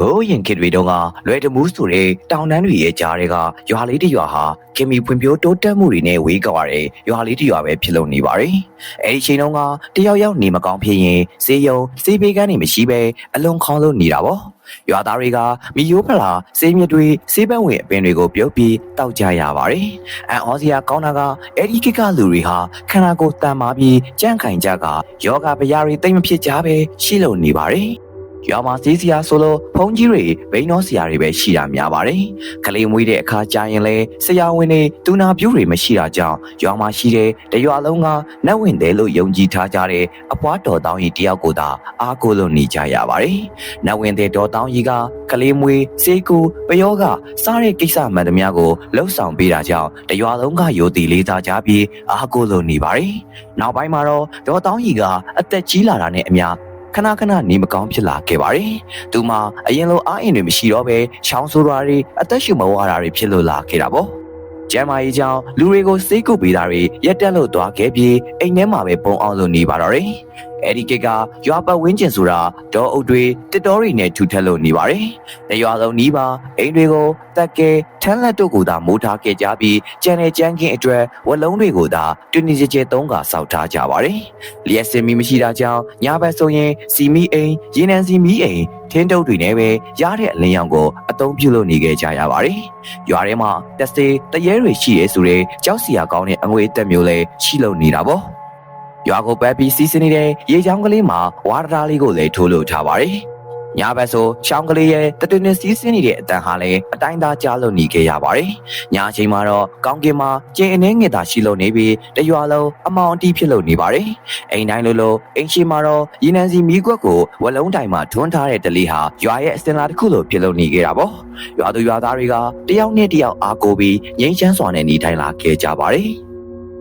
ဟိုးရင်ခေတ်တွေတုန်းကလွယ်တမှုဆိုတဲ့တောင်တန်းတွေရဲ့ကြားတွေကရွာလေးတစ်ရွာဟာခင်မီဖွံ့ဖြိုးတိုးတက်မှုတွေနဲ့ဝေးကွာတဲ့ရွာလေးတစ်ရွာပဲဖြစ်လို့နေပါတယ်။အဲဒီချိန်တုန်းကတယောက်ယောက်နေမကောင်းဖြစ်ရင်စေယုံစေးပေးကန်းနေမရှိပဲအလွန်ခေါင်းလို့နေတာပေါ့။ရွာသားတွေကမီယိုးဖလာစေးမြစ်တွေစေးပန်းဝင်အပင်တွေကိုပြုတ်ပြီးတောက်ကြရပါတယ်။အန်အောစရာကောင်းတာကအဲဒီကိကလူတွေဟာခန္ဓာကိုယ်တန်မာပြီးကြန့်ခိုင်ကြကယောဂဗျာတွေတိတ်မဖြစ်ကြပဲရှိလို့နေပါတယ်။ ရွာမှာစီးစရာဆိုလို့ဖုန်ကြီးတွေဘိန်းတော်ဆရာတွေပဲရှိတာများပါတယ်။ကလေးမွေးတဲ့အခါကြာရင်လဲဆရာဝန်တွေတူနာပြူတွေမရှိတာကြောင့်ရွာမှာရှိတဲ့တရွာလုံးကနတ်ဝင်တယ်လို့ယုံကြည်ထားကြတဲ့အပွားတော်တောင်းကြီးတယောက်ကိုသာအားကိုးလို့နေကြရပါတယ်။နတ်ဝင်တဲ့တော်တောင်းကြီးကကလေးမွေးစေကူပယောကစားတဲ့ကိစ္စမှန်သမျှကိုလှုပ်ဆောင်ပေးတာကြောင့်တရွာလုံးကယိုတီလေးစားကြပြီးအားကိုးလို့နေပါတယ်။နောက်ပိုင်းမှာတော့တော်တောင်းကြီးကအသက်ကြီးလာတာနဲ့အမျှ ခဏခဏနေမကောင်းဖြစ်လာခဲ့ပါတယ်။သူမှအရင်လိုအားအင်တွေမရှိတော့ပဲချောင်းဆိုးတာတွေအသက်ရှူမဝါတာတွေဖြစ်လို့လာခဲ့တာပေါ့။ကျမ်းမာရေးကြောင့်လူတွေကိုစိတ်ကုပေးတာတွေရက်တက်လို့သွားခဲ့ပြီးအိမ်ထဲမှာပဲပုံအောင်လို့နေပါတော့တယ်။ အဲဒီကိကရွာပတ်ဝင်းကျင်ဆိုတာဒေါ်အုပ်တွေတစ်တော်တွေနဲ့ထူထပ်လို့နေပါတယ်။တရွာလုံးနီးပါအိမ်တွေကိုတက်ကဲထန်းလက်တို့ကိုသာမိုးထားခဲ့ကြပြီးကြံတဲ့ကြမ်းခင်းအတွက်ဝလုံးတွေကိုသာတွင်နေကြဲသုံးကစောက်ထားကြပါတယ်။လျက်စင်မီမရှိတာကြောင့်ညဘက်ဆိုရင်စီမီအိမ်ရေနံစီမီအိမ်ထင်းတုပ်တွေနဲ့ပဲရတဲ့အလင်းရောင်ကိုအသုံးပြုလို့နေခဲ့ကြရပါတယ်။ရွာထဲမှာတက်စေတရဲတွေရှိရဲဆိုတဲ့ကြောက်စရာကောင်းတဲ့အငွေအသက်မျိုးလည်းရှိလို့နေတာပေါ့။ ရွာကိုပတ်ပြီးစီးစင်းနေတဲ့ရေချောင်းကလေးမှာဝါဒတာလေးကိုလည်းထိုးလို့ထားပါတယ်။ညဘက်ဆိုချောင်းကလေးရဲ့တတွင်နဲ့စီးစင်းနေတဲ့အတန်ဟာလည်းအတိုင်းသားကြားလို့နေခဲ့ရပါတယ်။ညအချိန်မှာတော့ကောင်းကင်မှာကျင်းအနေငယ်သာရှိလို့နေပြီးတရွာလုံးအမောင်အတီးဖြစ်လို့နေပါတယ်။အိမ်တိုင်းလိုလိုအိမ်ရှိမှာတော့ရေနံစီမီးကွက်ကိုဝလုံးတိုင်မှာထွန်းထားတဲ့တလေးဟာရွာရဲ့အစင်လာတစ်ခုလိုဖြစ်လို့နေခဲ့တာပေါ့။ရွာသူရွာသားတွေကတယောက်နဲ့တယောက်အားကိုးပြီးငိမ့်ချမ်းစွာနဲ့နေထိုင်လာခဲ့ကြပါတယ်။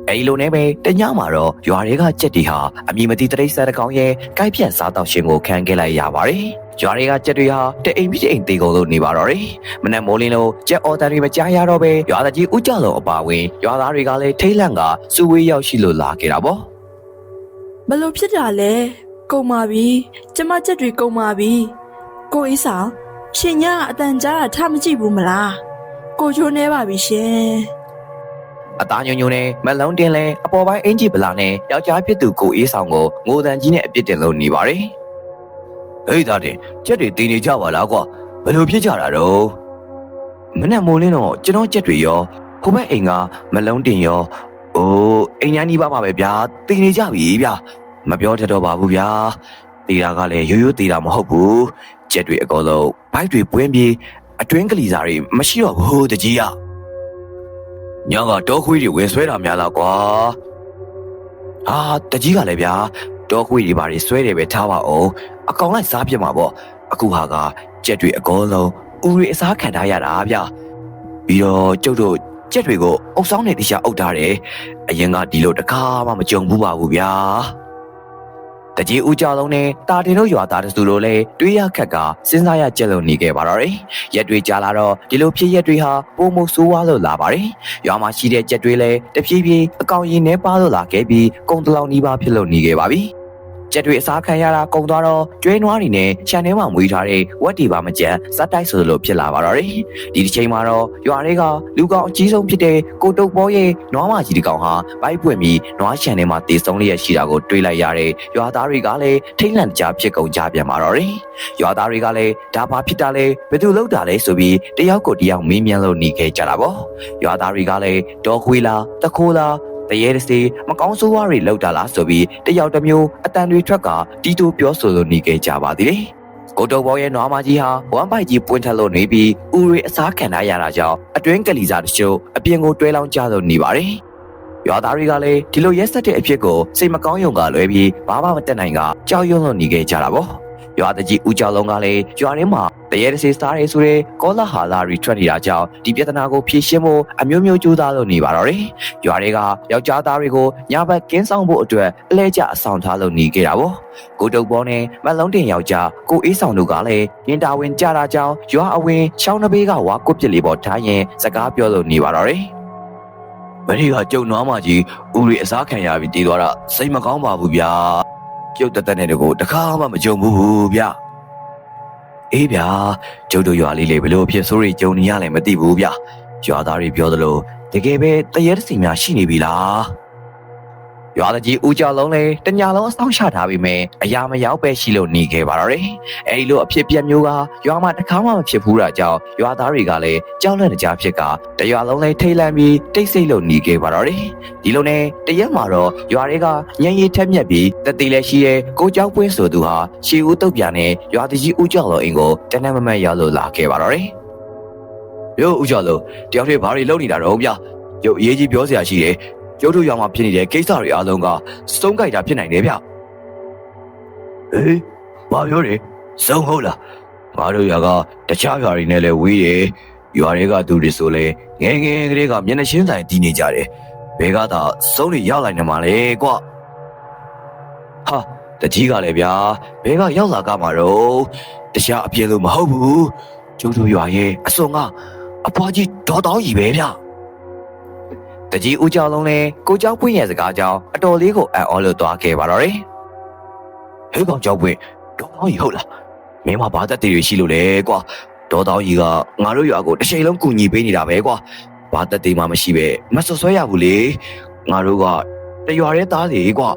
အဲဒီလိုနဲ့ပဲတညမှာတော့ရွာတွေကကြက်တီဟာအမည်မသိတရိတ်ဆန်တစ်ကောင်ရဲ့ကိုက်ပြန့်စားတောက်ရှင်ကိုခံခဲ့လိုက်ရပါတယ်။ရွာတွေကကြက်တွေဟာတအိမ်ပြီးတအိမ်သေးကုန်လို့နေပါတော့တယ်။မနက်မိုးလင်းလို့ကြက်အော်တန်တွေမကြားရတော့ပဲရွာသားကြီးဥကြလုံးအပါဝင်ရွာသားတွေကလည်းထိတ်လန့်ကစူဝေးရောက်ရှိလို့လာခဲ့တာပေါ့ဘလို့ဖြစ်တာလဲကုံပါပြီကျမချက်တွေကုံပါပြီကိုအေးဆောင်ရှင်ညာအတန်ကြားတာထမကြည့်ဘူးမလားကိုချိုးနေပါပြီရှင်။ အသားညုံညုံနဲ့မလုံးတင်လဲအပေါ်ပိုင်းအင်ဂျီဗလာနဲ့ယောက်ျားဖြစ်သူကိုအေးဆောင်ကိုငိုတန်ကြီးနဲ့အပြစ်တင်လို့နေပါတယ်။ဟေးသားတင်ကြက်တွေတည်နေကြပါလားကွာဘယ်လိုဖြစ်ကြတာတော့မနဲ့မိုးလင်းတော့ကျွန်တော်ကြက်တွေရောဟိုဘက်အိမ်ကမလုံးတင်ရောအိုးအိမ်ညာနီးပါးမှာပဲဗျာတည်နေကြပြီဗျာမပြောတတ်တော့ပါဘူးဗျာတည်တာကလည်းရိုးရိုးတည်တာမဟုတ်ဘူးကြက်တွေအကုန်လုံးဘိုက်တွေပွင်းပြီးအတွင်းကလေးစားတွေမရှိတော့ဘူးတကြီးရ ညကတောခွေးတွေဝင်ဆွဲတာများလားကွာဟာတကြီးကလည်းဗျာတောခွေးတွေဘာတွေဆွဲတယ်ပဲထားပါအောင်အကောင်လိုက်စားပြစ်မှာပေါ့အခုဟာကကြက်တွေအကောလုံးဦးရီအစားခံထားရတာဗျပြီးတော့ကျုပ်တို့ကြက်တွေကိုအုပ်ဆောင်နေတခြားအုပ်ထားတယ်အရင်ကဒီလိုတစ်ခါမှမကြုံဘူးပါဘူးဗျာ တကြီးဦးကြလုံးနဲ့တာတင်တို့ရွာသားတစုတို့လည်းတွေးရခက်ကစဉ်းစားရကြက်လို့နေခဲ့ပါတော့တယ်ရက်တွေကြာလာတော့ဒီလိုဖြစ်ရက်တွေဟာပုံမဆိုးဝါးလို့လာပါတယ်ရွာမှာရှိတဲ့ကြက်တွေလည်းတဖြည်းဖြည်းအကောင်ရင်နဲ့ပါလို့လာခဲ့ပြီးကုံတလောင်နီးပါးဖြစ်လို့နေခဲ့ပါပြီ။ ကြက်တွေအစားခံရတာကုံသွားတော့ကျွဲနွားတွေနဲ့ခြံထဲမှာမွေးထားတဲ့ဝက်တီပါမကြမ်းဇက်တိုက်ဆိုလိုဖြစ်လာပါတော့တယ်။ဒီတစ်ချိန်မှာတော့ရွာတွေကလူကောင်အကြီးဆုံးဖြစ်တဲ့ကိုတုတ်ပေါ်ရဲ့နွားမကြီးတစ်ကောင်ဟာပိုက်ပွင့်ပြီးနွားခြံထဲမှာတေဆုံးလျက်ရှိတာကိုတွေးလိုက်ရတဲ့ရွာသားတွေကလည်းထိတ်လန့်တကြားဖြစ်ကုန်ကြပြန်ပါတော့တယ်။ရွာသားတွေကလည်းဒါဘာဖြစ်တာလဲဘယ်သူလောက်တာလဲဆိုပြီးတယောက်ကိုတယောက်မေးမြန်းလို့နေခဲ့ကြတာပေါ့။ရွာသားတွေကလည်းဒေါ်ခွေးလားတခိုးလား တရေတစီမကောင်းဆိုးဝါးတွေလောက်တာလားဆိုပြီးတယောက်တစ်မျိုးအတန်တွေထွက်ကတီတူပြောဆိုလို့နေခဲ့ကြပါသေးတယ်။ကိုတုံဘောရဲ့နွားမကြီးဟာဝမ်ပိုက်ကြီးပွင့်ထက်လို့နေပြီးဥရီအစားခံထားရတာကြောင့်အတွင်းကလေးစားတချို့အပြင်ကိုတွဲလောင်းကြလို့နေပါတယ်။ရွာသားတွေကလည်းဒီလိုရက်ဆက်တဲ့အဖြစ်ကိုစိတ်မကောင်းရုံကလွဲပြီးဘာမှမတက်နိုင်ကကြောက်ရွံ့လို့နေခဲ့ကြတာပေါ့။ ရွာတကြီးဦးကြောင်လုံးကလည်းရွာထဲမှာတရေတစီစားရဲဆိုတဲ့ကောလာဟာလာရီထွက်နေတာကြောင့်ဒီပြဿနာကိုဖြေရှင်းဖို့အမျိုးမျိုးကြိုးစားလို့နေပါတော့တယ်။ရွာတွေကယောက်ျားသားတွေကိုညဘက်ကင်းဆောင်ဖို့အတွက်အလဲကျအဆောင်ထားလို့နေခဲ့တာပေါ့။ကိုတုတ်ဘောနဲ့မလုံးတင်ယောက်ျားကိုအေးဆောင်တို့ကလည်းရင်တာဝင်ကြတာကြောင့်ရွာအဝင်ချောင်းတစ်ဘေးကဝါကုတ်ပြစ်လေးပေါ်ထားရင်စကားပြောလို့နေပါတော့တယ်။မင်းကကြုံနွားမကြီးဦးရီအစားခံရပြီးတည်သွားတာစိတ်မကောင်းပါဘူးဗျာ။ကျု ပ်တက်တက်နဲ့တကူတခါမှမကြုံဘူးဗျာ။အေးဗျာကျုပ်တို့ရွာလေးလေဘလို့ဖြစ်ဆိုးတွေကြုံနေရလဲမသိဘူးဗျရွာသားတွေပြောသလိုတကယ်ပဲတရေတစီများရှိနေပြီလား ရွာတကြီးဦးကြလုံးလည်းတညာလုံးအဆောင်ရှထားပြီးမယ်အရာမရောက်ပဲရှိလို့နေခဲ့ပါတော့တယ်အဲဒီလိုအဖြစ်ပြက်မျိုးကရွာမှာတခါမှမဖြစ်ဘူးတာကြောင့်ရွာသားတွေကလည်းကြောက်လန့်တကြားဖြစ်ကတရွာလုံးလည်းထိတ်လန့်ပြီးတိတ်ဆိတ်လို့နေခဲ့ပါတော့တယ်ဒီလိုနဲ့တရက်မှာတော့ရွာတွေကညံရီထက်မြက်ပြီးတတိလည်းရှိတဲ့ကိုကျောက်ပွင့်ဆိုသူဟာရှီဦးတုတ်ပြန်နဲ့ရွာတကြီးဦးကြလုံးအိမ်ကိုတနက်မမတ်ရောက်လို့လာခဲ့ပါတော့တယ်ရုပ်ဦးကြလုံးတယောက်တည်းဘာတွေလုပ်နေတာတော့ဗျရုပ်အရေးကြီးပြောစရာရှိတယ် ရုပ်တို့ရောင်မှာဖြစ်နေတဲ့ကိစ္စတွေအားလုံးကစုံကြိုက်တာဖြစ်နိုင်တယ်ဗျဟေးဘာပြောလဲစုံဟုတ်လားငါတို့ရွာကတခြားရွာတွေနဲ့လည်းဝေးတယ်ရွာတွေကသူတွေဆိုလဲငယ်ငယ်ကလေးကမျက်နှာချင်းဆိုင်တီးနေကြတယ်ဘယ်ကသာစုံတွေရောက်လိုက်နေမှာလဲကွာဟာတကြီးကလည်းဗျာဘယ်ကရောက်လာကမှာတော့တရားအပြည့်လို့မဟုတ်ဘူးကျုပ်တို့ရွာရဲ့အစုံကအဖွားကြီးဒေါ်တောင်းကြီးပဲဗျ တကြီးဦးကျော်လုံးလည်းကိုကျော်ပွင့်ရဲ့စကားကြောင့်အတော်လေးကိုအံ့ဩလို့သွားခဲ့ပါတော့တယ်ဟဲ့ကောင်ကျော်ပွင့်ဒေါသောကြီးဟုတ်လားမင်းမဘာသက်တည်ရရှိလို့လဲကွာဒေါသောကြီးကငါတို့ရွာကိုတစ်ချိန်လုံးကူညီပေးနေတာပဲကွာဘာသက်တည်မှမရှိပဲမဆွဆွဲရဘူးလေငါတို့ကတရွာရဲသားစီကွာ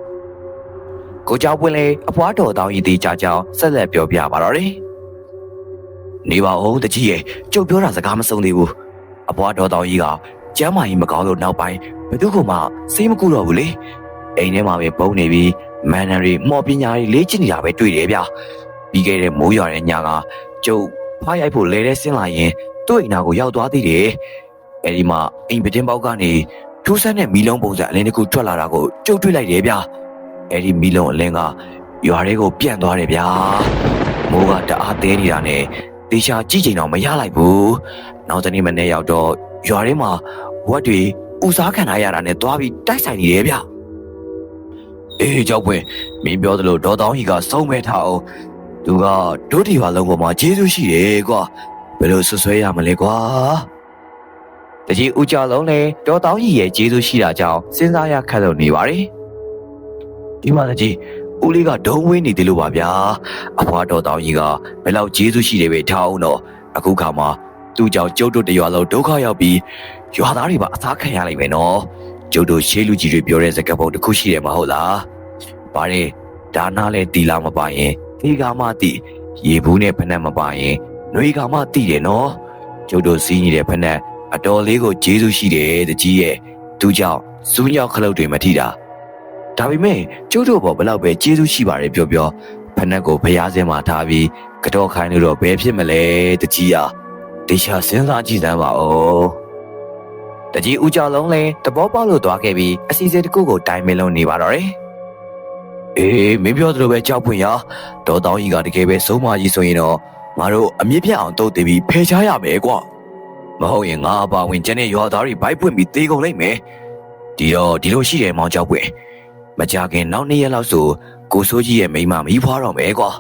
ကိုကျော်ပွင့်လည်းအဖွားတော်သောကြီးတေးကြကြောင်းဆက်လက်ပြောပြပါတော့တယ်နေပါဦးတကြီးရဲ့ကြုတ်ပြောတာစကားမဆုံးသေးဘူးအဘွားတော်တော်ကြီးက ကျမ်းမာကြီးမကောင်းလို့နောက်ပိုင်းဘယ်သူမှစိတ်မကူတော့ဘူးလေအိမ်ထဲမှာပဲပုံနေပြီးမန်နရီမော်ပညာတွေလေ့ကျင့်နေတာပဲတွေ့တယ်ဗျပြီးခဲ့တဲ့မိုးရွာတဲ့ညကကျုပ်ဖားရိုက်ဖို့လဲတဲ့ဆင်းလာရင်သူ့အိမ်နာကိုရောက်သွားသေးတယ်အဲဒီမှာအိမ်ပတင်းပေါက်ကနေထူးဆန်းတဲ့မီလုံးပုံစံအလင်းတစ်ခုထွက်လာတာကိုကျုပ်တွေ့လိုက်တယ်ဗျအဲဒီမီလုံးအလင်းကရွာတွေကိုပြန့်သွားတယ်ဗျာမိုးကတအားသေးနေတာနဲ့တေချာကြည့်ချိန်တော့မရလိုက်ဘူးနောက်တနေ့မနေ့ရောက်တော့ ရွာထဲမှာဝက်တွေဥစားခံထားရတာနဲ့သွားပြီးတိုက်ဆိုင်နေတယ်ဗျအေးကြောက်ပွင့်မင်းပြောသလိုဒေါ်တောင်းကြီးကစုံမဲ့ထားအောင်သူကဒုတိယလုံးပေါ်မှာကျေးဇူးရှိတယ်ကွာဘယ်လိုဆွဆွဲရမလဲကွာတကြီးဦးကြလုံးလေဒေါ်တောင်းကြီးရဲ့ကျေးဇူးရှိတာကြောင့်စဉ်းစားရခက်လို့နေပါတယ်ဒီမှာတကြီးဦးလေးကဒုံဝင်းနေတယ်လို့ပါဗျာအဖွားတော်တောင်းကြီးကဘယ်လောက်ကျေးဇူးရှိတယ်ပဲထားအောင်တော့အခုခါမှာ သူ့ကြောင့်ကျုပ်တို့တရွာလုံးဒုက္ခရောက်ပြီးရွာသားတွေပါအစားခံရလိုက်မယ်နော်ကျုပ်တို့ရှေးလူကြီးတွေပြောတဲ့စကားပုံတစ်ခုရှိတယ်မဟုတ်လားဗါတယ်ဒါနာလဲတီလာမပါရင်ဒီကမှတိရေဘူးနဲ့ဖက်နှက်မပါရင်နှွေကမှတိတယ်နော်ကျုပ်တို့စီးနေတဲ့ဖက်နှက်အတော်လေးကိုကျေးဇူးရှိတယ်တကြီးရဲ့သူကြောင့်စူးညောက်ခလုတ်တွေမထိတာဒါပေမဲ့ကျုပ်တို့ဘောဘယ်လောက်ပဲကျေးဇူးရှိပါတယ်ပြောပြောဖက်နှက်ကိုဖျားစင်းမှာထားပြီးကတော့ခိုင်းလို့တော့ဘယ်ဖြစ်မလဲတကြီးอ่ะ တေချာစဉ်းစားကြည့်စမ်းပါဦးတကြီးဦးကြောင်လုံးလဲတဘောပေါက်လို့သွားခဲ့ပြီးအစီအစဉ်တစ်ခုကိုတိုင်မင်းလုံးနေပါတော့တယ်အေးမင်းပြောသလိုပဲကြောက်ဖွင့်ရဒေါ်တောင်းကြီးကတကယ်ပဲဆုံးမကြီးဆိုရင်တော့ငါတို့အမြင့်ပြတ်အောင်တုတ်တင်ပြီးဖယ်ချရမယ်ကွာမဟုတ်ရင်ငါအပါဝင်ကျန်တဲ့ရွာသားတွေဘိုက်ပွင့်ပြီးတေးကုန်လိုက်မယ်ဒီတော့ဒီလိုရှိတယ်မောင်ကြောက်ပွင့်မကြခင်နောက်နေ့ရက်လောက်ဆိုကိုစိုးကြီးရဲ့မိန်းမမီးဖွားတော့မယ်ကွာ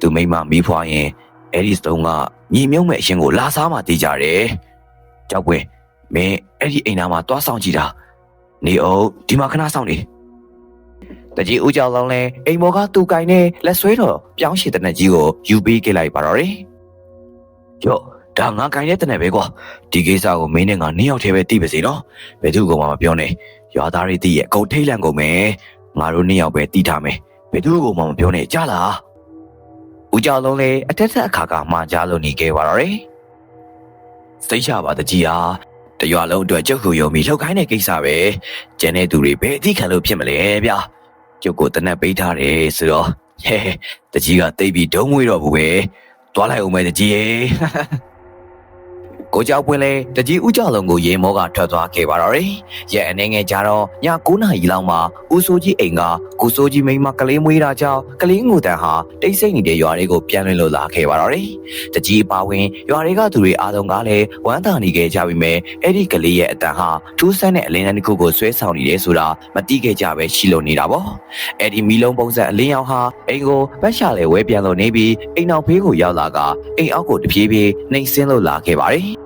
သူမိန်းမမီးဖွားရင် အဲ့ဒီစတုံးကညီမြုံမဲ့အရှင်ကိုလာစားမှတည်ကြတယ်ကြောက်ပွင့်မင်းအဲ့ဒီအိမ်နာမှာတွားဆောင်ကြည့်တာနေအောင်ဒီမှာခဏဆောင်နေတကြီးဦးကြောင်လောင်းလဲအိမ်မော်ကသူ့ကင်နဲ့လက်ဆွဲတော်ပြောင်းရှည်တဲ့နက်ကြီးကိုယူပေးခဲ့လိုက်ပါတော့တယ်ကျော့ဒါငါကင်တဲ့တနက်ပဲကွာဒီကိစ္စကိုမင်းနဲ့ငါနှစ်ယောက်တည်းပဲသိပါစေနော်ဘယ်သူကမှမပြောနဲ့ရွာသားတွေသိရဲ့အကုန်ထိတ်လန့်ကုန်မယ်ငါတို့နှစ်ယောက်ပဲတီးထားမယ်ဘယ်သူကမှမပြောနဲ့ကြားလား ဦးကြောင်လုံးလေအတက်တက်အခါကမှာကြားလို့နေခဲ့ပါတော့တယ်စိတ်ချပါတကြီးဟာတရွာလုံးအတွက်ကျုပ်ကိုယုံပြီးလှုပ်ခိုင်းတဲ့ကိစ္စပဲကျန်တဲ့သူတွေဘယ်အသိခံလို့ဖြစ်မလဲဗျာကျုပ်ကိုတနက်ပေးထားတယ်ဆိုတော့ဟဲတကြီးကတိတ်ပြီးဒုံးမွေးတော့ဘူးပဲတွားလိုက်အောင်မယ်တကြီးရေ ကိုကြောက်ပွင့်လေတကြီးဥကြောင်လုံးကိုရေမောကထွက်သွားခဲ့ပါတော့တယ်။ရဲ့အနေငယ်ကြတော့ည9နာရီလောက်မှာဦးစိုးကြီးအိမ်ကကိုစိုးကြီးမိန်းမကလေးမွေးတာကြောင့်ကလေးငိုတန်ဟာတိတ်ဆိတ်နေတဲ့ရွာလေးကိုပြန်လွင်လို့လာခဲ့ပါတော့တယ်။တကြီးပါဝင်ရွာတွေကသူတွေအားလုံးကလည်းဝမ်းသာနေခဲ့ကြပြီမဲ့အဲ့ဒီကလေးရဲ့အတန်ဟာထူးဆန်းတဲ့အလင်းတန်းတစ်ခုကိုဆွဲဆောင်နေတယ်ဆိုတာမတိခဲ့ကြပဲရှိလို့နေတာပေါ့။အဲ့ဒီမီလုံးပုံစံအလင်းရောင်ဟာအိမ်ကိုပတ်ရှာလေဝဲပြန်လို့နေပြီးအိမ်အောင်ဖေးကိုရောက်လာကအိမ်အောက်ကိုတပြေးပြေးနှိမ်ဆင်းလို့လာခဲ့ပါတယ်။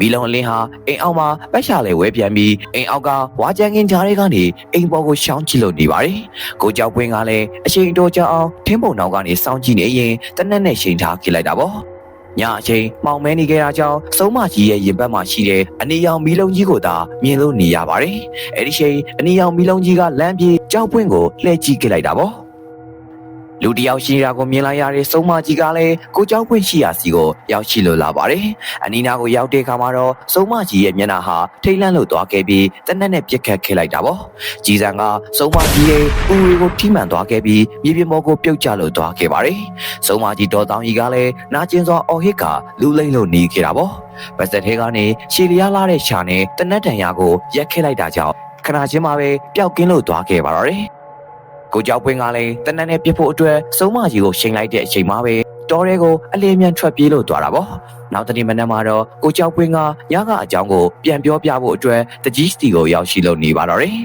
မီလုံအလင်းဟာအိမ်အောက်မှာပတ်ရှာလေဝဲပြန်ပြီးအိမ်အောက်ကဝါကြံကင်ကြားတွေကနေအိမ်ပေါ်ကိုရှောင်းကြည့်လို့နေပါတယ်ကိုကြောက်ပွင့်ကလည်းအချိန်တော်ကြာအောင်ထင်းပုံနောက်ကနေစောင်းကြည့်နေရင်တနက်နဲ့ချိန်ထားခဲ့လိုက်တာပေါ့ညအချိန်မောင်မဲနေခဲ့တာကြောင့်စုံမကြီးရဲ့ရင်ဘတ်မှာရှိတဲ့အနီရောင်မီလုံကြီးကိုသာမြင်လို့နေရပါတယ်အဲ့ဒီချိန်အနီရောင်မီလုံကြီးကလမ်းပြေကြောက်ပွင့်ကိုလှည့်ကြည့်ခဲ့လိုက်တာပေါ့ လူတယောက်ရှိတာကိုမြင်လိုက်ရတဲ့စုံမကြီးကလည်းကိုကြောက်ပွင့်ရှိရာစီကိုရောက်ရှိလို့လာပါတယ်။အနီနာကိုရောက်တဲ့အခါမှာတော့စုံမကြီးရဲ့မျက်နှာဟာထိတ်လန့်လို့သွားခဲ့ပြီးတနက်နဲ့ပြစ်ခတ်ခဲ့လိုက်တာပေါ့။ကြီးစံကစုံမကြီးရဲ့ဦးတွေကိုထိမှန်သွားခဲ့ပြီးမြေပြင်ပေါ်ကိုပြုတ်ကျလို့သွားခဲ့ပါတယ်။စုံမကြီးတော်တောင်ကြီးကလည်းနာကျင်စွာအော်ဟစ်ကလူလိမ့်လို့နေခဲ့တာပေါ့။ပတ်သက်ထဲကနေရှီလျားလာတဲ့ရှာနဲ့တနက်တန်ရာကိုရက်ခဲ့လိုက်တာကြောင့်ခဏချင်းမှာပဲပျောက်ကင်းလို့သွားခဲ့ပါတော့တယ်။ ကိုကြောက်ပွင့်ကလည်းတနက်နဲ့ပြစ်ဖို့အတွက်စုံမကြီးကိုချိန်လိုက်တဲ့အချိန်မှာပဲတော်ရဲကိုအလင်းမြန်ထွက်ပြေးလို့သွားတာပေါ့။နောက်တနေ့မနက်မှာတော့ကိုကြောက်ပွင့်ကညကအကြောင်းကိုပြန်ပြောပြဖို့အတွက်တကြီးစီကိုရောက်ရှိလို့နေပါတော့တယ်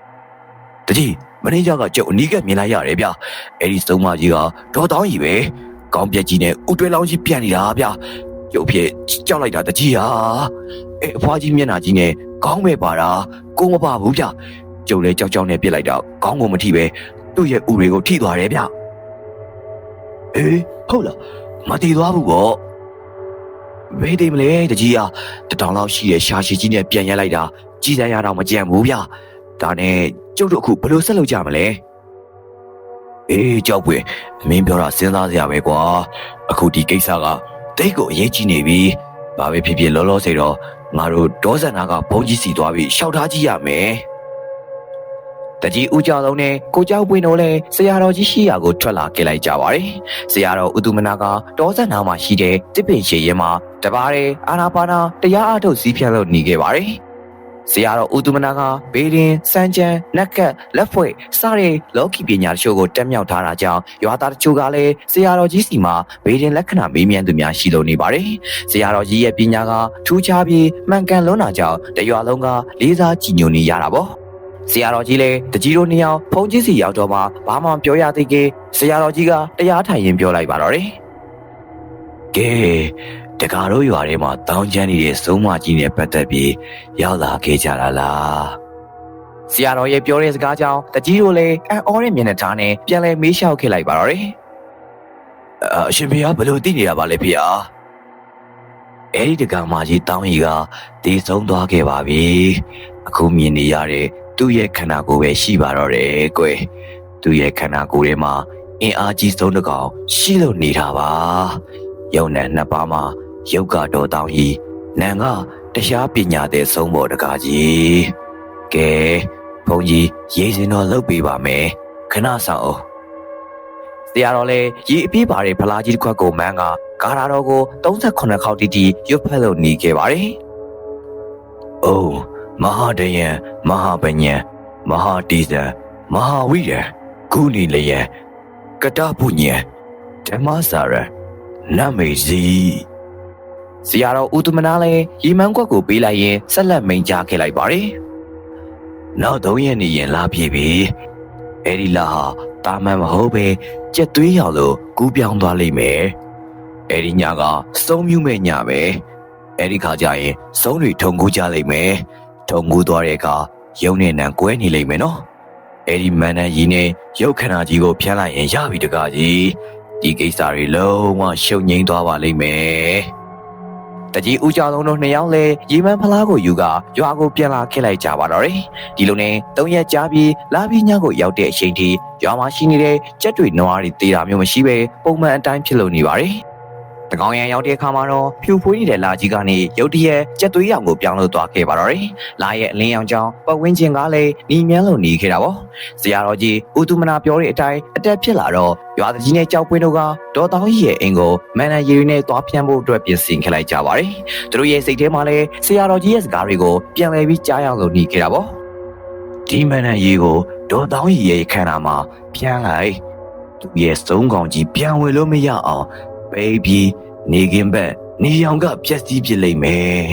။တကြီးမင်းကြောက်ကကျုပ်အနီးကမြင်လိုက်ရတယ်ဗျ။အဲ့ဒီစုံမကြီးကဒေါ်တောင်းကြီးပဲ။ကောင်းပြက်ကြီးနဲ့ဥတွဲလောင်းကြီးပြန်နေတာဗျ။ကျုပ်ဖြစ်ကြောက်လိုက်တာတကြီးဟာ။အဲ့အဖွားကြီးမျက်နှာကြီးနဲ့ကောင်းပဲပါတာကိုမပါဘူးဗျ။ ကျုပ်လည်းကြောက်ကြောက်နဲ့ပြစ်လိုက်တော့ကောင်းကိုမထိပဲသူ့ရဲ့ဥတွေကိုထိသွားတယ်ဗျ။အေးဟုတ်လားမတည်သွားဘူးပေါ့။ဘယ်တည်မလဲတကြီးဟာတတောင်လောက်ရှိတဲ့ရှာရှိကြီးနဲ့ပြန်ရက်လိုက်တာကြီးစံရတော့မကြံဘူးဗျ။ဒါနဲ့ကျုပ်တို့အခုဘယ်လိုဆက်လုပ်ကြမလဲ။အေးကြောက်ပွေမင်းပြောတာစဉ်းစားစရာပဲကွာ။အခုဒီကိစ္စကတိတ်ကိုအရေးကြီးနေပြီ။ဘာပဲဖြစ်ဖြစ်လောလောဆယ်တော့ငါတို့ဒေါဇန်နာကဘုံကြီးစီသွားပြီးရှောက်ထားကြည့်ရမယ်။ တကြီးဦးကြောင်လုံးနဲ့ကိုကြောက်ပွင့်တို့လည်းဆရာတော်ကြီးရှိရာကိုထွက်လာခဲ့လိုက်ကြပါတယ်။ဆရာတော်ဥတုမနာကဒေါဇန်နာမှာရှိတဲ့တစ်ပင်ရှည်ရဲမှာတပါးတဲ့အာနာပါနာတရားအထုတ်စည်းဖြတ်လို့နေခဲ့ပါတယ်။ဆရာတော်ဥတုမနာကဘေးရင်စမ်းချမ်းနက်ကတ်လက်ဖွဲ့စတဲ့လောကီပညာတချို့ကိုတက်မြောက်ထားတာကြောင့်ရွာသားတချို့ကလည်းဆရာတော်ကြီးစီမှာဘေးရင်လက္ခဏာမေးမြန်းသူများရှိလို့နေပါတယ်။ဆရာတော်ကြီးရဲ့ပညာကထူးခြားပြီးမှန်ကန်လွန်းတာကြောင့်တရွာလုံးကလေးစားကြည်ညိုနေရတာပေါ့။ ဆရာတော်ကြီးလည်းတကြီးတို့နှစ်ယောက်ဖုန်ကြီးစီရောက်တော့မှဘာမှပြောရသေးကေဆရာတော်ကြီးကတရားထိုင်ရင်ပြောလိုက်ပါတော့တယ်။ကဲတကားတို့ရွာထဲမှာတောင်းချမ်းနေတဲ့စုံမကြီးနဲ့ပတ်သက်ပြီးရောက်လာခဲ့ကြတာလား။ဆရာတော်ရဲ့ပြောတဲ့စကားကြောင့်တကြီးတို့လည်းအံ့ဩတဲ့မျက်နှာထားနဲ့ပြန်လဲမေးလျှောက်ခဲ့လိုက်ပါတော့တယ်။အရှင်ဖေကဘယ်လိုသိနေတာပါလဲဖေဟာ။အဲ့ဒီတကောင်မကြီးတောင်းကြီးကတည်ဆုံးသွားခဲ့ပါပြီ။အခုမြင်နေရတဲ့ သူ့ရဲ့ခန္ဓာကိုယ်ပဲရှိပါတော့တယ်ကွယ်သူ့ရဲ့ခန္ဓာကိုယ်ထဲမှာအင်အားကြီးဆုံးတစ်ကောင်ရှိလို့နေတာပါယုံနဲ့နှစ်ပါးမှာယုတ်ကတော့တောင်းကြီးနံကတရားပညာတဲ့ဆုံးပေါ်တကားကြီးကဲဘုန်းကြီးရေးစင်တော့လုပ်ပေးပါမယ်ခဏဆောင်အောင်ဆရာတော်လည်းရေအပြည့်ပါတဲ့ဖလားကြီးတစ်ခွက်ကိုမန်းကကာရာတော်ကို38ခေါက်တီတီရွတ်ဖက်လို့နေခဲ့ပါတယ်။အိုး မဟာတယံမဟာပညာမဟာတိဇံမဟာဝိရံကုလီလယံကတပုညံဓမ္မစာရနမေစီဆရာတော်ဥတမနာလည်းရီမန်းကွက်ကိုပေးလိုက်ရင်ဆက်လက်မိန်ကြားခဲ့လိုက်ပါတယ်။နောက်သုံးရက်နေရင်လာပြည့်ပြီ။အဲဒီလာဟာတာမန်မဟုတ်ပဲကြက်သွေးရောင်လို့ကူးပြောင်းသွားလိမ့်မယ်။အဲဒီညကစုံမြူးမဲ့ညပဲ။အဲဒီခါကျရင်စုံတွေထုံကူးကြလိမ့်မယ်။ ထုံကူးသွားတဲ့အခါရုံနဲ့နံကွဲနေလိမ့်မယ်နော်။အဲဒီမန်နန်ကြီးနဲ့ရုပ်ခန္ဓာကြီးကိုဖျက်လိုက်ရင်ရပြီတကားကြီး။ဒီကိစ္စတွေလုံးဝရှုပ်ငိမ့်သွားပါလိမ့်မယ်။တကြီးဦးကြောင်လုံးတို့နှစ်ယောက်လည်းရေမန်းဖလားကိုယူကရွာကိုပြန်လာခဲ့လိုက်ကြပါတော့တယ်။ဒီလိုနဲ့သုံးရက်ကြာပြီးလာပြီးညကိုရောက်တဲ့အချိန်ထိရွာမှာရှိနေတဲ့ကြက်တွေနွားတွေတေးတာမျိုးမရှိပဲပုံမှန်အတိုင်းဖြစ်လို့နေပါတယ်။ တကောင်ရန်ရောက်တဲ့အခါမှာတော့ဖြူဖွေးနေတဲ့လာကြီးကနေရုတ်တရက်ကြက်သွေးရောင်ကိုပြောင်းလို့သွားခဲ့ပါတော့တယ်။လာရဲ့အလင်းရောင်ကြောင့်ပတ်ဝန်းကျင်ကလည်းညီမြန်းလို့နေခဲ့တာပေါ့။ဆရာတော်ကြီးဦးသူမနာပြောတဲ့အတိုင်းအတက်ဖြစ်လာတော့ရွာသူကြီးနဲ့ကြောက်ပွင့်တို့ကဒေါ်တောင်းကြီးရဲ့အင်ကိုမန်နန်ရီနဲ့သွားပြန်ဖို့အတွက်ပြင်ဆင်ခဲ့လိုက်ကြပါတယ်။သူတို့ရဲ့စိတ်ထဲမှာလည်းဆရာတော်ကြီးရဲ့စကားတွေကိုပြန်လည်ပြီးကြားရအောင်လုပ်နေခဲ့တာပေါ့။ဒီမန်နန်ရီကိုဒေါ်တောင်းကြီးရဲ့ခန္ဓာမှာပြန်လိုက်သူရဲ့စုံကောင်ကြီးပြန်ဝင်လို့မရအောင် ဘေဘီနေကင်းဘက်နေရောင်ကပြက်စီးပြစ်လိုက်မယ်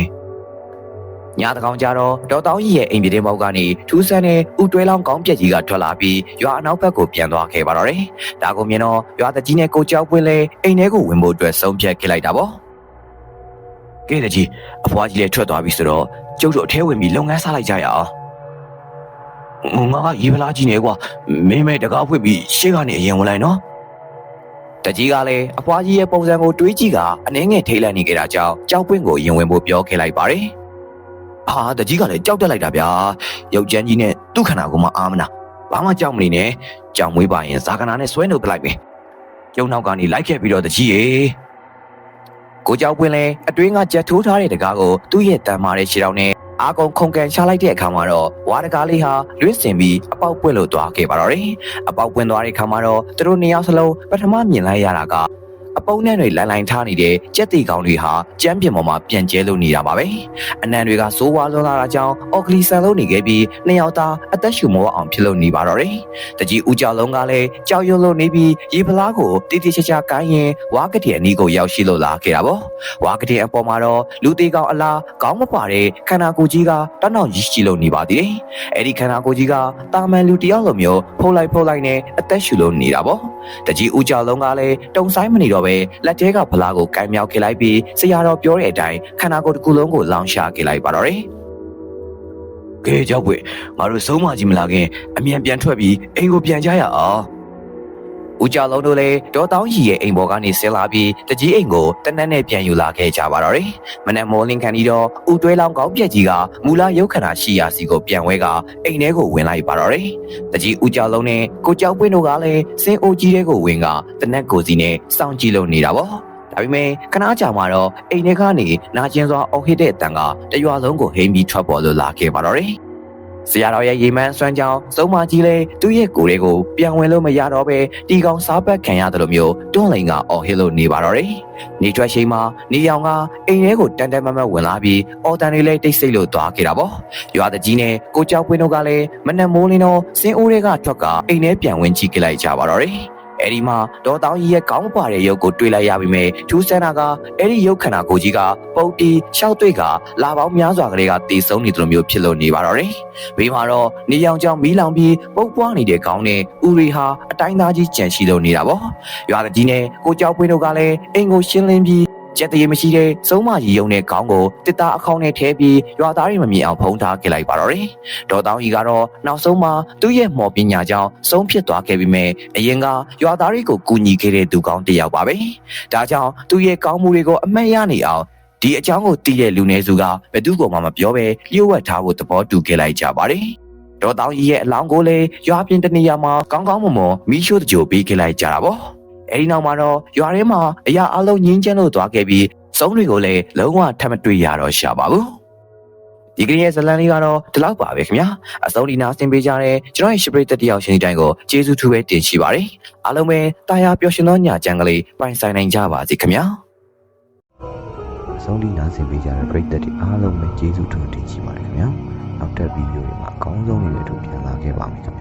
ညတကောင်ကြတော့ဒေါ်တောင်းကြီးရဲ့အိမ်ပြတင်းပေါက်ကနေထူးဆန်းတဲ့ဥတွဲလောင်းကောင်းပြက်ကြီးကထွက်လာပြီးရွာအနောက်ဘက်ကိုပြန်သွားခဲ့ပါတော့တယ်။ဒါကိုမြင်တော့ရွာတကြီးနဲ့ကိုကြောက်ပွင့်လဲအိမ်ထဲကိုဝင်ဖို့အတွက်ဆုံးဖြတ်ခဲ့လိုက်တာပေါ့။ကဲတကြီးအဖွားကြီးလည်းထွက်သွားပြီဆိုတော့ကျုပ်တို့အထဲဝင်ပြီးလုပ်ငန်းစားလိုက်ကြရအောင်ငါကရေပလားကြီးနေကွာမင်းမဲတကားဖွင့်ပြီးရှေ့ကနေအရင်ဝင်လိုက်နော် တကြီးကလည်းအဖွားကြီးရဲ့ပုံစံကိုတွေးကြည့်ကအနှင်းငယ်ထိတ်လန့်နေကြတာကြောင့်ကြောက်ပွင့်ကိုရင်ဝင်ဖို့ပြောခဲ့လိုက်ပါတယ်ဟာတကြီးကလည်းကြောက်တက်လိုက်တာဗျာယောက်ျန်းကြီးနဲ့သူ့ခန္ဓာကိုယ်မှာအာမနာဘာမှကြောက်မနေနဲ့ကြောင်မွေးပါရင်ဇာကနာနဲ့ဆွဲနှုတ်ပလိုက်မယ်ကျုံနောက်ကနေလိုက်ခဲ့ပြီးတော့တကြီးရေကိုကြောက်ပွင့်လဲအတွင်းကကြက်ထိုးထားတဲ့တကားကိုသူ့ရဲ့တန်မာတဲ့ခြေထောက်နဲ့ အာကုံခုန်ကန်ချလိုက်တဲ့အခါမှာတော့ဝါတကားလေးဟာလွင့်စင်ပြီးအပေါက်ပွင့်လို့သွားခဲ့ပါတော့တယ်။အပေါက်ပွင့်သွားတဲ့အခါမှာတော့သူတို့နှစ်ယောက်စလုံးပထမမြင်လိုက်ရတာက အပုံနဲ့တွေလိုင်းလိုင်းထားနေတဲ့ကြက်တီကောင်တွေဟာကြမ်းပြင်ပေါ်မှာပြန်ကျဲလို့နေတာပါပဲ။အနံတွေကစိုးဝါလွန်လာတာကြောင့်အော်ကလီဆန်လုံးနေခဲ့ပြီးနှစ်ယောက်သားအသက်ရှူမောအောင်ဖြစ်လို့နေပါတော့တယ်။တကြီးဦးကြောင်လုံးကလည်းကြောက်ရွံ့လို့နေပြီးရေဖလားကိုတိတိကျကျကိုင်းရင်ဝါကတိအနီးကိုရောက်ရှိလို့လာခဲ့တာပေါ့။ဝါကတဲ့အပေါ်မှာတော့လူသေးကောင်အလားကောင်းမပါတဲ့ခန္ဓာကိုယ်ကြီးကတောက်နောက်ရည်ရှိလို့နေပါသေးတယ်။အဲ့ဒီခန္ဓာကိုယ်ကြီးကတာမန်လူတစ်ယောက်လိုမျိုးဖုံးလိုက်ဖုံးလိုက်နဲ့အသက်ရှူလို့နေတာပေါ့။တကြီးဦးကြောင်လုံးကလည်းတုံဆိုင်မနေတော့ပဲလက်ထဲကဖလားကိုကိုင်မြောက်ခဲ့လိုက်ပြီးဆရာတော်ပြောတဲ့အတိုင်းခန္ဓာကိုယ်တစ်ခုလုံးကိုလောင်ရှာခဲ့လိုက်ပါတော့တယ်။ကဲကြောက်ပွေငါတို့ဆုံးမကြီးမလာခင်အမြန်ပြန်ထွက်ပြီးအိမ်ကိုပြန်ကြရအောင်။ ဦးကြောင်လုံးတို့လည်းဒေါ်တောင်းကြီးရဲ့အိမ်ပေါ်ကနေဆင်းလာပြီးတကြီးအိမ်ကိုတနက်နဲ့ပြန်ယူလာခဲ့ကြပါတော့တယ်။မနက်မော်လင်းခန်ဒီတော့ဦးတွဲလောင်ကောင်းပြက်ကြီးကမူလာရုပ်ခန္ဓာရှိရာစီကိုပြန်ဝဲကအိမ်ထဲကိုဝင်လိုက်ပါတော့တယ်။တကြီးဦးကြောင်လုံးနဲ့ကိုကြောင်ပွင့်တို့ကလည်းစင်းအိုကြီးတဲ့ကိုဝင်ကတနက်ကိုစီနဲ့စောင့်ကြည့်လို့နေတာပေါ့။ဒါပေမဲ့ခဏကြာမှတော့အိမ်ထဲကနေနာကျင်စွာအော်ဟစ်တဲ့အတန်ကတရွာလုံးကိုဟိမ့်ပြီးထွက်ပေါ်လို့လာခဲ့ပါတော့တယ်။ ဆရာတော်ရဲ့ရေမန်းစွမ်းကြောင်းစုံမကြီးလဲသူ့ရဲ့ကိုယ်လေးကိုပြန်ဝင်လို့မရတော့ပဲတီကောင်စားပတ်ခံရတယ်လို့မျိုးတွန်းလိန်ကအော်ဟစ်လို့နေပါတော့တယ်။နေထွက်ချိန်မှာနေရောင်ကအိမ်ထဲကိုတန်တန်မတ်မတ်ဝင်လာပြီးအော်တန်လေးလဲတိတ်ဆိတ်လို့သွားခဲ့တာပေါ့။ရွာတကြီးနဲ့ကိုကြောက်ပွင့်တို့ကလည်းမနက်မိုးလင်းတော့စင်းအိုးတွေကထွက်ကအိမ်ထဲပြန်ဝင်ကြည့်ကြလိုက်ကြပါတော့တယ်။ အဲ့ဒီမှာဒေါ်တောင်းကြီးရဲ့ကောင်းပါတဲ့ရုပ်ကိုတွေ့လိုက်ရပြီမဲ့ထူးဆန်းတာကအဲ့ဒီရုပ်ခန္ဓာကိုယ်ကြီးကပုတ်တီရှောက်တွေ့ကလာပေါင်းများစွာကလေးကတည်ဆုံးနေတယ်လို့မျိုးဖြစ်လို့နေပါတော့တယ်။ဘေးမှာတော့နေရောင်ကြောင်မီးလောင်ပြီးပုတ်ပွားနေတဲ့ကောင်းနဲ့ဦးရီဟာအတိုင်းသားကြီးကြံရှိလို့နေတာပေါ့။ရွာကကြီးနဲ့ကိုကြောက်ပွေးတို့ကလည်းအိမ်ကိုရှင်းလင်းပြီး ကျက်တရေမရှိတဲ့စုံမရီယုံတဲ့ခေါင်းကိုတစ်သားအခေါင်းနဲ့ထဲပြီးရွာသားတွေမမြင်အောင်ဖုံးထားခဲ့လိုက်ပါတော့တယ်။ဒေါ်တောင်းကြီးကတော့နောက်ဆုံးမှာသူ့ရဲ့မော်ပညာကြောင့်ဆုံးဖြစ်သွားခဲ့ပြီးမြဲအရင်ကရွာသားတွေကိုကူညီခဲ့တဲ့သူကောင်းတစ်ယောက်ပါပဲ။ဒါကြောင့်သူ့ရဲ့ကောင်းမှုတွေကိုအမှတ်ရနေအောင်ဒီအကြောင်းကိုသိတဲ့လူနည်းစုကဘယ်သူမှမပြောဘဲလျှို့ဝှက်ထားဖို့သဘောတူခဲ့လိုက်ကြပါတယ်။ဒေါ်တောင်းကြီးရဲ့အလောင်းကိုလည်းရွာပြင်တနေရာမှာကောင်းကောင်းမွန်မွန်မီးရှို့တကြိုပေးခဲ့လိုက်ကြတာပေါ့။ အဲဒီနောက်မှာတော့ရွာထဲမှာအရာအလုံးငင်းချမ်းလို့သွားခဲ့ပြီးစုံတွေကိုလည်းလုံးဝထပ်မတွေ့ရတော့ရှာပါဘူး။ဒီကနေ့ရဲ့ဇလန်လေးကတော့ဒီလောက်ပါပဲခင်ဗျာအဆုံးဒီနာဆင်ပေးကြတဲ့ကျွန်တော်ရဲ့ရှပရိသတ်တယောက်ရှင်ဒီတိုင်းကိုကျေးဇူးထူးပဲတင်ရှိပါတယ်အားလုံးပဲတာယာပျော်ရွှင်သောညချမ်းကလေးပိုင်ဆိုင်နိုင်ကြပါစေခင်ဗျာအဆုံးထိနားဆင်ပေးကြတဲ့ပရိသတ်တွေအားလုံးပဲကျေးဇူးတင်ရှိပါတယ်ခင်ဗျာနောက်ထပ်ဗီဒီယိုတွေမှာအကောင်းဆုံးတွေနဲ့အတူပြန်လာခဲ့ပါမယ်ခင်ဗျာ